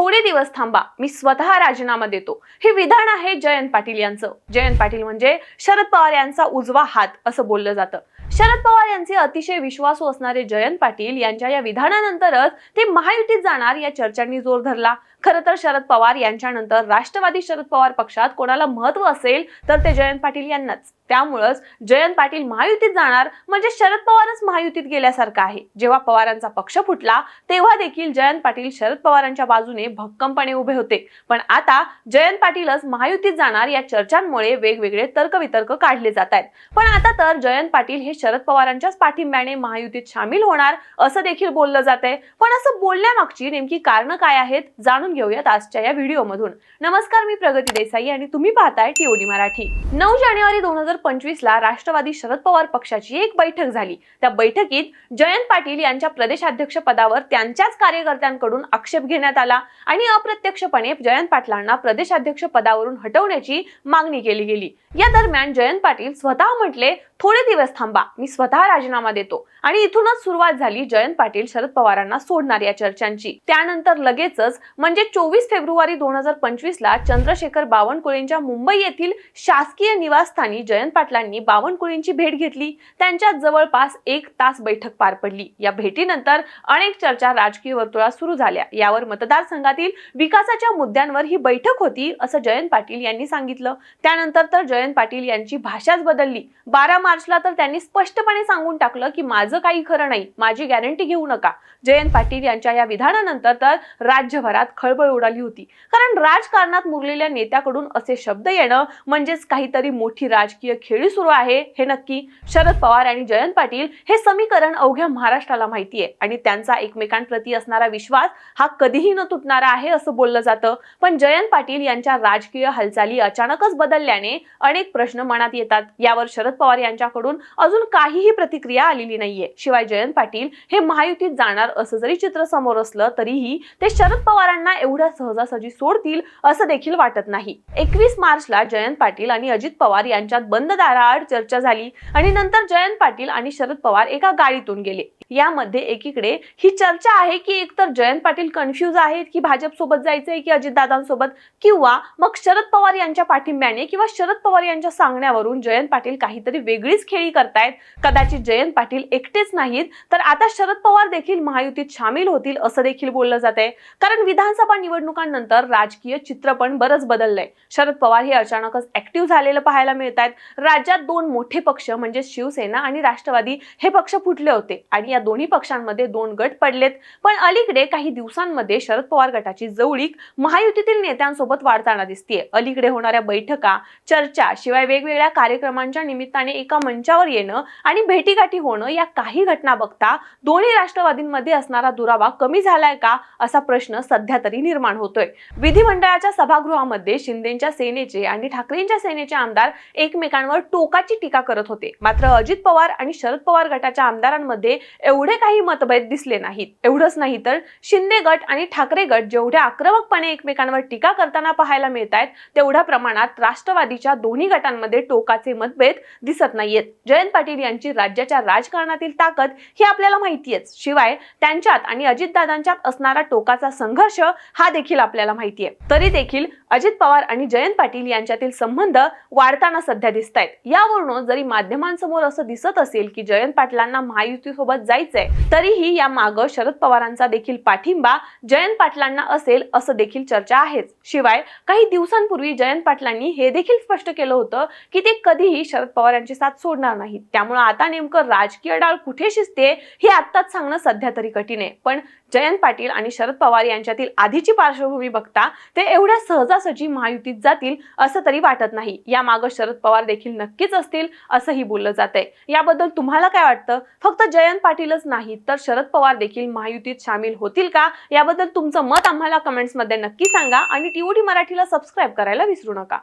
थोडे दिवस थांबा मी स्वतः राजीनामा देतो. हे विधान आहे जयंत पाटील यांचं. जयंत पाटील म्हणजे शरद पवार यांचा उजवा हात असं बोललं जातं. शरद पवार यांचे अतिशय विश्वासू असणारे जयंत पाटील यांच्या या विधानानंतरच ते महायुतीत जाणार या चर्चांनी जोर धरला. खरं तर शरद पवार यांच्यानंतर राष्ट्रवादी शरद पवार पक्षात कोणाला महत्त्व असेल तर ते जयंत पाटील यांनाच. त्यामुळंच जयंत पाटील महायुतीत जाणार म्हणजे शरद पवारच महायुतीत गेल्यासारखं आहे. जेव्हा पवारांचा पक्ष फुटला तेव्हा देखील जयंत पाटील शरद पवारांच्या बाजूने भक्कमपणे उभे होते. पण आता जयंत पाटीलच महायुतीत जाणार या चर्चांमुळे वेगवेगळे तर्कवितर्क काढले जात आहेत. पण आता तर जयंत पाटील हे शरद पवारांच्याच पाठिंब्याने महायुतीत सामील होणार असं देखील बोललं जात आहे पण असं बोलण्यामागची नेमकी कारणं काय आहेत जाणून घेऊयात आजच्या या व्हिडिओमधून. नमस्कार मी प्रगती देसाई आणि तुम्ही पाहताय टीओडी मराठी. नऊ जानेवारी दोन हजार पंचवीस ला राष्ट्रवादी शरद पवार पक्षाची एक बैठक झाली. त्या बैठकीत जयंत पाटील यांच्या प्रदेशाध्यक्ष पदावर त्यांच्याच कार्यकर्त्यांकडून आक्षेप घेण्यात आला आणि अप्रत्यक्षपणे जयंत पाटलांना प्रदेशाध्यक्ष पदावरून हटवण्याची मागणी केली गेली. या दरम्यान जयंत पाटील स्वतः म्हटले थोडे दिवस थांबा मी स्वतः राजीनामा देतो. आणि इथूनच सुरुवात झाली जयंत पाटील शरद पवारांना सोडणार या चर्चांची. त्यानंतर लगेचच म्हणजे चोवीस फेब्रुवारी दोन हजार पंचवीस ला चंद्रशेखर बावनकुळेंच्या मुंबई येथील शासकीय निवासस्थानी जयंत पाटलांनी बावनकुळेंची भेट घेतली. त्यांच्यात जवळपास एक तास बैठक पार पडली. या भेटीनंतर अनेक चर्चा राजकीय वर्तुळात सुरू झाल्या. यावर मतदारसंघातील विकासाच्या मुद्द्यांवर ही बैठक होती असं जयंत पाटील यांनी सांगितलं. त्यानंतर तर जयंत पाटील यांची भाषाच बदलली. बारा मार्चला तर त्यांनी स्पष्टपणे सांगून टाकलं की माझं काही खरं नाही माझी गॅरंटी घेऊ नका. जयंत पाटील यांच्या या विधानानंतर तर राज्यभरात खळबळ उडाली होती. कारण राजकारणात मुरलेल्या नेत्याकडून असे शब्द येणं म्हणजेच काहीतरी मोठी राजकीय खेळी सुरू आहे हे नक्की शरद पवार आणि जयंत पाटील हे समीकरण अवघ्या महाराष्ट्राला माहिती आहे आणि त्यांचा एकमेकांप्रती असणारा विश्वास हा कधीही न तुटणारा आहे असं बोललं जातं. पण जयंत पाटील यांच्या राजकीय हालचाली अचानकच बदलल्याने अनेक प्रश्न मनात येतात. यावर शरद पवार यांच्या यांच्याकडून अजून काहीही प्रतिक्रिया आलेली नाहीये. शिवाय जयंत पाटील हे महायुतीत जाणार असं जरी चित्र समोर असलं तरीही ते शरद पवारांना एवढ्या सहजासहजी सोडतील असं देखील वाटत नाही. एकवीस मार्चला जयंत पाटील आणि अजित पवार यांच्यात बंद दाराआड चर्चा झाली आणि नंतर जयंत पाटील आणि शरद पवार एका गाडीतून गेले. यामध्ये एकीकडे ही चर्चा आहे की एकतर जयंत पाटील कन्फ्युज आहेत की भाजप सोबत जायचंय की अजितदादांसोबत किंवा मग शरद पवार यांच्या पाठिंब्याने किंवा शरद पवार यांच्या सांगण्यावरून जयंत पाटील काहीतरी वेगळी वेगळीच खेळी करतायत. कदाचित जयंत पाटील एकटेच नाहीत तर आता शरद पवार देखील महायुतीत सामील होतील असं देखील बोललं जात आहे कारण विधानसभा निवडणुकांनंतर राजकीय चित्र पण बरंच बदललंय. शरद पवार हे अचानकच ऍक्टिव्ह झालेलं पाहायला मिळत आहेत राज्यात दोन मोठे पक्ष म्हणजे शिवसेना आणि राष्ट्रवादी हे पक्ष फुटले होते आणि या दोन्ही पक्षांमध्ये दोन गट पडलेत. पण अलीकडे काही दिवसांमध्ये शरद पवार गटाची जवळीक महायुतीतील नेत्यांसोबत वाढताना दिसतीये. अलीकडे होणाऱ्या बैठका चर्चा शिवाय वेगवेगळ्या कार्यक्रमांच्या निमित्ताने एका मंचावर येणं आणि भेटीगाठी होणं या काही घटना बघता दोन्ही राष्ट्रवादींमध्ये असणारा दुरावा कमी झालाय का असा प्रश्न सध्या तरी निर्माण होतोय. विधिमंडळाच्या सभागृहामध्ये शिंदेच्या सेनेचे आणि ठाकरेंच्या सेनेचे आमदार एकमेकांवर टोकाची टीका करत होते. मात्र अजित पवार आणि शरद पवार गटाच्या आमदारांमध्ये एवढे काही मतभेद दिसले नाहीत. एवढंच नाही तर शिंदे गट आणि ठाकरे गट जेवढ्या आक्रमकपणे एकमेकांवर टीका करताना पाहायला मिळत आहेत तेवढ्या प्रमाणात राष्ट्रवादीच्या दोन्ही गटांमध्ये टोकाचे मतभेद दिसत नाही नाहीयेत. जयंत पाटील यांची राज्याच्या राजकारणातील ताकद ही आपल्याला माहितीयेच. शिवाय त्यांच्यात आणि अजितदादांच्यात असणारा टोकाचा संघर्ष हा देखील आपल्याला माहितीये. तरी देखील अजित पवार आणि जयंत पाटील यांच्यातील संबंध वाढताना सध्या दिसत आहेत यावरून जरी माध्यमांसमोर असं दिसत असेल की जयंत पाटलांना महायुतीसोबत जायचंय तरीही या मागं शरद पवारांचा देखील पाठिंबा जयंत पाटलांना असेल असं देखील चर्चा आहेच. शिवाय काही दिवसांपूर्वी जयंत पाटलांनी हे देखील स्पष्ट केलं होतं की ते कधीही शरद पवार यांची साथ सोडणार नाहीत. त्यामुळे आता नेमकं राजकीय डाळ कुठे शिजते हे आत्ताच सांगणं सध्या तरी कठीण आहे. पण जयंत पाटील आणि शरद पवार यांच्यातील आधीची पार्श्वभूमी बघता ते एवढ्या सहजासहजी महायुतीत जातील असं तरी वाटत नाही. या मागं शरद पवार देखील नक्कीच असतील असंही बोललं जात आहे याबद्दल तुम्हाला काय वाटतं? फक्त जयंत पाटीलच नाही तर शरद पवार देखील महायुतीत सामील होतील का? याबद्दल तुमचं मत आम्हाला कमेंट्समध्ये नक्की सांगा आणि टीओडी मराठीला सबस्क्राईब करायला विसरू नका.